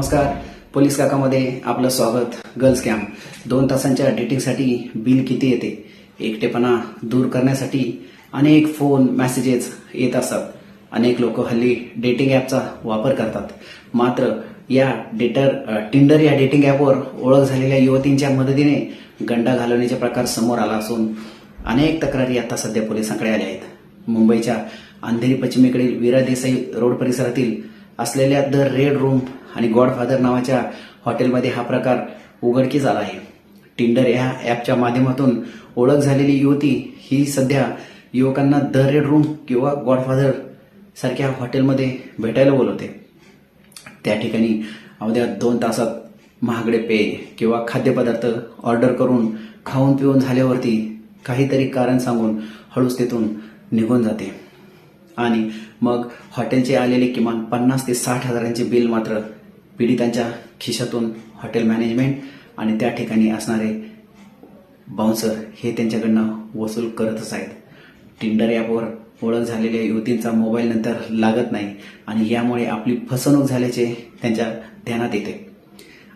नमस्कार. पोलीस काकामध्ये आपलं स्वागत. गर्ल्स कॅम्प दोन तासांच्या डेटिंगसाठी बिल किती येते? एकटेपणा दूर करण्यासाठी अनेक फोन मेसेजेस येत असतात. अनेक लोक हल्ली डेटिंग ॲपचा वापर करतात. मात्र या डेटर टिंडर या डेटिंग ॲपवर ओळख झालेल्या युवतींच्या मदतीने गंडा घालवण्याचे प्रकार समोर आला असून अनेक तक्रारी आता सध्या पोलिसांकडे आल्या आहेत. मुंबईच्या अंधेरी पश्चिमेकडील वीरा देसाई रोड परिसरातील असलेल्या द रेड रूम आणि गॉडफादर नावाच्या हॉटेलमध्ये हा प्रकार उघडकीस आला आहे. टिंडर या ॲपच्या माध्यमातून ओळख झालेली युवती ही सध्या युवकांना द रेड रूम किंवा गॉडफादर सारख्या हॉटेलमध्ये भेटायला बोलवते. त्या ठिकाणी अवघ्या दोन तासात महागडे पेय किंवा खाद्यपदार्थ ऑर्डर करून खाऊन पिऊन झाल्यावरती काहीतरी कारण सांगून हळूच तिथून निघून जाते. आणि मग हॉटेलचे आलेले किमान पन्नास ते साठ हजारांचे बिल मात्र पीडितांच्या खिशातून हॉटेल मॅनेजमेंट आणि त्या ठिकाणी असणारे बाउन्सर हे त्यांच्याकडनं वसूल करतच आहेत. टिंडर ॲपवर ओळख झालेल्या युवतींचा मोबाईल नंतर लागत नाही आणि यामुळे आपली फसवणूक झाल्याचे त्यांच्या ध्यानात येते.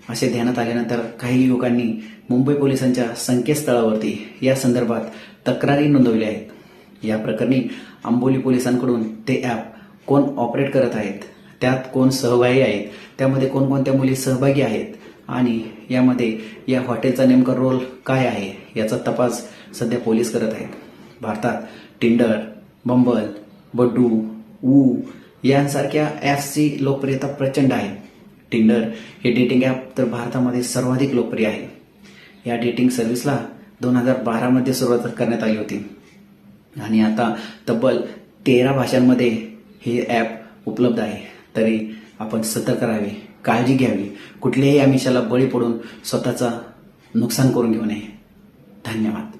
असे ध्यानात आल्यानंतर काही युवकांनी मुंबई पोलिसांच्या संकेतस्थळावरती या संदर्भात तक्रारी नोंदवल्या आहेत. या प्रकरणी आंबोली पोलिसांकडून ते ॲप कोण ऑपरेट करत आहेत त्यात कोण सहभागी आहेत त्यामध्ये कोणकोणत्या मुली सहभागी आहेत आणि यामध्ये या हॉटेलचा नेमका रोल काय आहे याचा तपास सध्या पोलीस करत आहेत. भारतात टिंडर बंबल बड्डू ऊ यांसारख्या ॲप्सची लोकप्रियता प्रचंड आहे. टिंडर हे डेटिंग ॲप तर भारतामध्ये सर्वाधिक लोकप्रिय आहे. या डेटिंग सर्व्हिसला दोन हजार बारामध्ये सुरुवात करण्यात आली होती. आणि आता तब्बल तेरा भाषांमध्ये हे ॲप उपलब्ध आहे. तरी आपण सतर्क राहावे काळजी घ्यावी. कुठल्याही आमिषाला बळी पडून स्वतःचा नुकसान करून घेऊ नये. धन्यवाद.